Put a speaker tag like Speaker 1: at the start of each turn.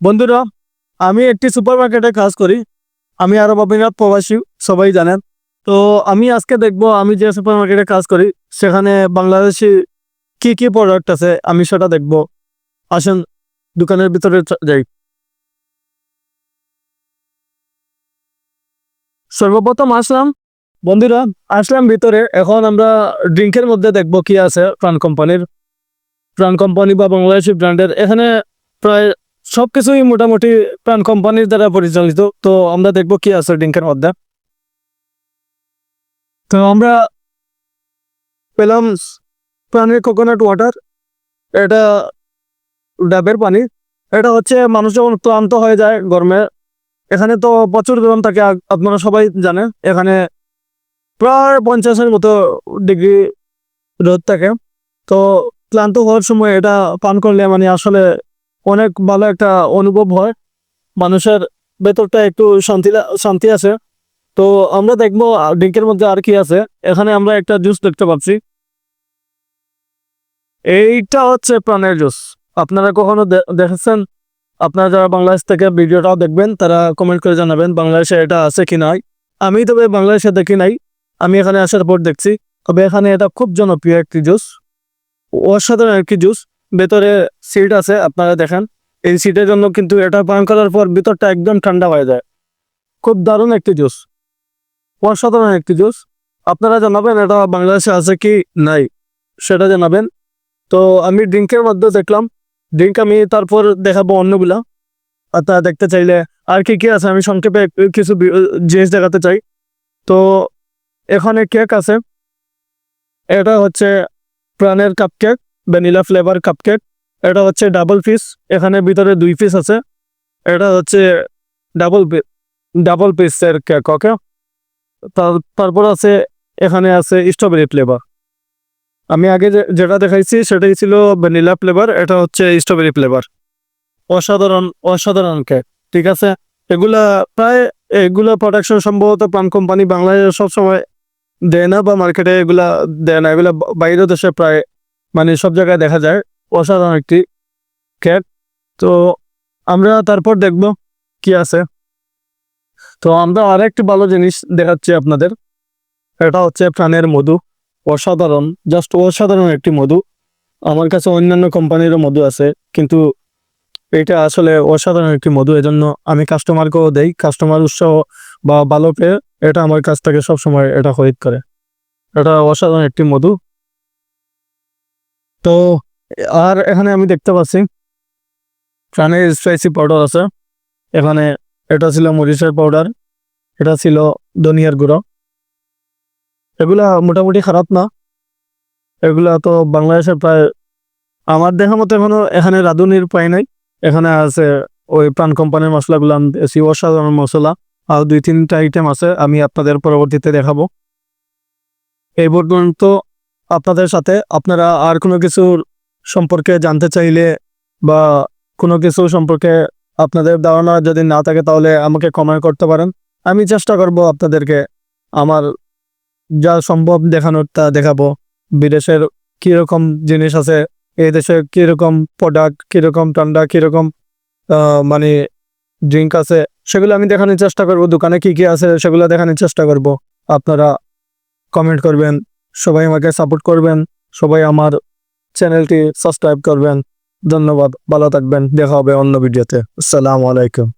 Speaker 1: বন্ধুরা, আমি একটি সুপার মার্কেটে কাজ করি। আমি আরব আমিরাত প্রবাসী, সবাই জানেন। তো আমি আজকে দেখব, আমি যে সুপার মার্কেটে কাজ করি, সেখানে বাংলাদেশি কি কি প্রোডাক্ট আছে, আমি সেটা দেখব। আসেন, দোকানের ভিতরে যাই। সর্বপ্রথম আসলাম। বন্ধুরা, আসলাম ভিতরে। এখন আমরা ড্রিঙ্কের মধ্যে দেখব কি আছে প্রাণ কোম্পানির। প্রাণ কোম্পানি বা বাংলাদেশি ব্র্যান্ডের। এখানে প্রায় সব কিছুই মোটামুটি প্রাণ কোম্পানির দ্বারা পরিচালিত। তো আমরা দেখব কি আছে ড্রিঙ্কের মধ্যে। তো আমরা পেলাম প্রাণের কোকোনাট ওয়াটার এটা ডাবের পানি। এটা হচ্ছে মানুষ যখন ক্লান্ত হয়ে যায় গরমে, এখানে তো প্রচুর গরম থাকে আপনারা সবাই জানেন, এখানে প্রায় পঞ্চাশের মতো ডিগ্রি রোদ থাকে। তো ক্লান্ত হওয়ার সময় এটা পান করলে মানে আসলে অনেক ভালো একটা অনুভব হয়। মানুষের ভেতরটা একটু শান্তি শান্তি আছে। তো আমরা দেখব ড্রিঙ্কের মধ্যে আর কি আছে। এখানে আমরা একটা জুস দেখতে পাচ্ছি। এইটা হচ্ছে প্রাণের জুস। আপনারা কখনো দেখেছেন? আপনারা যারা বাংলাদেশ থেকে ভিডিওটাও দেখবেন, তারা কমেন্ট করে জানাবেন বাংলাদেশে এটা আছে কি নাই। আমি তবে বাংলাদেশে দেখি নাই। আমি এখানে আসার পর দেখছি। তবে এখানে এটা খুব জনপ্রিয় একটি জুস। অসাধারণ একটি জুস। ভেতরে সিট আছে, আপনারা দেখেন। এই সিটের জন্য কিন্তু এটা পান করার পর ভিতরটা একদম ঠান্ডা হয়ে যায়। খুব দারুণ একটি জুস। অসাধারণ একটি জুস। আপনারা জানাবেন এটা বাংলাদেশে আছে কি নাই, সেটা জানাবেন। তো আমি ড্রিঙ্কের মধ্যে দেখলাম। ড্রিঙ্ক আমি তারপর দেখাবো অন্যগুলা। আর তা দেখতে চাইলে আর কি কি আছে, আমি সংক্ষেপে কিছু জিনিস দেখাতে চাই। তো এখানে কেক আছে। এটা হচ্ছে প্রাণের cupcake vanilla flavour cupcake এটা হচ্ছে ডাবল পিস, এখানে ভিতরে দুই পিস আছে। এটা হচ্ছে ডাবল ডাবল পিসের কেক, ওকে? তারপর আছে, এখানে আছে স্ট্রবেরি ফ্লেভার। আমি আগে যেটা দেখাইছি সেটাই ছিল ভ্যানিলা ফ্লেভার, এটা হচ্ছে স্ট্রবেরি ফ্লেভার। অসাধারণ অসাধারণ কেক, ঠিক আছে? এগুলা প্রায়, এগুলা প্রোডাকশন সম্ভবত প্রাণ কোম্পানি বাংলাদেশে সবসময় দেয় না বা মার্কেটে এগুলা দেয় না। এগুলা বাইরের দেশে প্রায় মানে সব জায়গায় দেখা যায়, অসাধারণ একটি কেক তো আমরা তারপর দেখব কি আছে। তো আমরা আরেকটি ভালো জিনিস দেখাচ্ছি আপনাদের। এটা হচ্ছে প্রাণের মধু। অসাধারণ জাস্ট অসাধারণ একটি মধু। আমার কাছে অন্যান্য কোম্পানিরও মধু আছে, কিন্তু এটা আসলে অসাধারণ একটি মধু। এজন্য আমি কাস্টমারকেও দেই। কাস্টমার উৎসাহ বা ভালো পেয়ে এটা আমার কাছ থেকে সবসময় এটা খরিদ করে। এটা অসাধারণ একটি মধু। তো আর এখানে আমি দেখতে পাচ্ছি প্রাণের স্পাইসি পাউডার আছে। এখানে এটা ছিল মরিচের পাউডার এটা ছিল ধনিয়ার গুঁড়ো। এগুলা মোটামুটি খারাপ না। এগুলা তো বাংলাদেশে প্রায় আমার দেখা মতো এখনও এখানে রাঁধুনির পাই নাই। এখানে আছে ওই প্রাণ কোম্পানির মশলাগুলো দিয়েছি, অসাধারণ মশলা। আর দুই তিনটা আইটেম আছে আমি আপনাদের পরবর্তীতে দেখাবো। এই পর্যন্ত আপনাদের সাথে। আপনারা আর কোনো কিছুর সম্পর্কে জানতে চাইলে বা কোনো কিছু সম্পর্কে আপনাদের ধারণা যদি না থাকে, তাহলে আমাকে কমেন্ট করতে পারেন। আমি চেষ্টা করব আপনাদেরকে আমার যা সম্ভব দেখানোর তা দেখাবো। বিদেশের কীরকম জিনিস আছে, এই দেশে কীরকম প্রোডাক্ট কীরকম ঠান্ডা, কীরকম মানে ড্রিঙ্ক আছে, সেগুলো আমি দেখানোর চেষ্টা করব। দোকানে কি কি আছে, সেগুলো দেখানোর চেষ্টা করব। আপনারা কমেন্ট করবেন। সবাই আমাকে সাপোর্ট করবেন, সবাই আমার চ্যানেলটি সাবস্ক্রাইব করবেন। ধন্যবাদ, ভালো থাকবেন, দেখা হবে অন্য ভিডিওতে আসসালামু আলাইকুম।